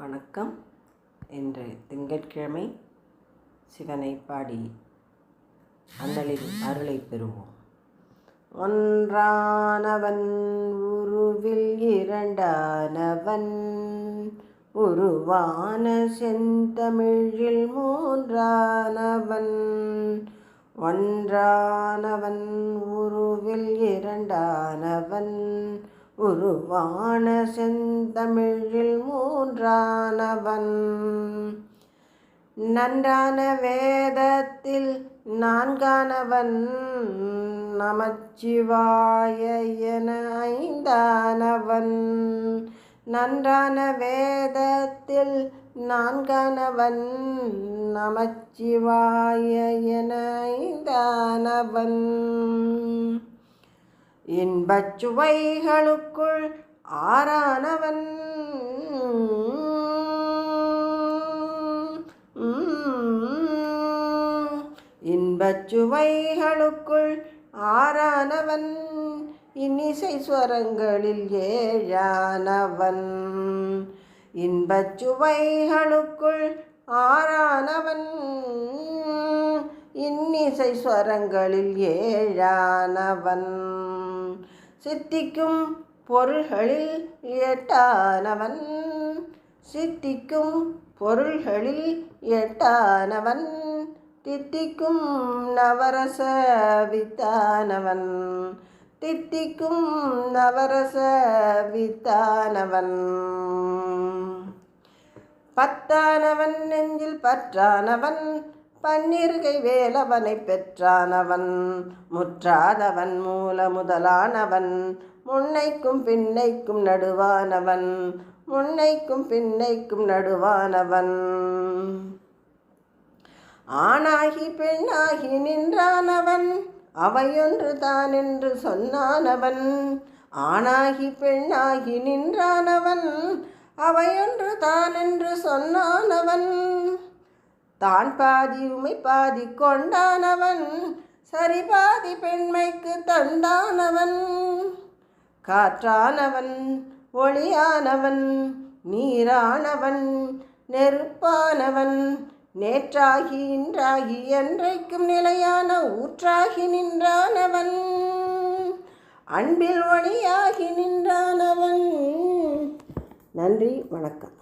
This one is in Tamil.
வணக்கம். இன்று திங்கட்கிழமை சிவனை பாடி அண்ணலின் அருளை பெறுவோம். ஒன்றானவன் உருவில் இரண்டானவன் உருவான செந்தமிழில் மூன்றானவன். ஒன்றானவன் உருவில் இரண்டானவன் உருவான செந்தமிழில் மூன்றானவன். நன்றான வேதத்தில் நான்கானவன். நமச்சிவாய என ஐந்தானவன். நன்றான வேதத்தில் நான்கானவன். நமச்சிவாய என ஐந்தானவன். இன்பச் சுவைகளுக்குள் ஆறானவன். இன்பச் சுவைகளுக்குள் ஆறானவன். இன்னிசை ஸ்வரங்களில் ஏழானவன். இன்பச் சுவைகளுக்குள் ஆறானவன். இன்னிசை ஸ்வரங்களில் ஏழானவன். சித்திக்கும் பொருள்களில் எட்டானவன் சித்திக்கும் பொருள்களில் எட்டானவன் தித்திக்கும் நவரச வித்தானவன் தித்திக்கும் நவரச வித்தானவன் பத்தானவன் நெஞ்சில் பற்றானவன். பன்னிருகை வேலவனை பெற்றானவன் முற்றாதவன் மூல முதலானவன் முன்னைக்கும் பின்னைக்கும் நடுவானவன் முன்னைக்கும் பின்னைக்கும் நடுவானவன். ஆணாகி பெண்ணாகி நின்றானவன் அவையொன்று தான் என்று சொன்னானவன். ஆணாகி பெண்ணாகி நின்றானவன் அவையொன்று தான் என்று சொன்னானவன். தான் பாதி உமை பாதி கொண்டானவன் சரி பாதி பெண்மைக்கு தந்தானவன் காற்றானவன் ஒளியானவன் நீரானவன் நெருப்பானவன் நேற்றாகி இன்றாகி என்றைக்கும் நிலையான ஊற்றாகி நின்றானவன். அன்பில் ஒளியாகி நின்றானவன். நன்றி வணக்கம்.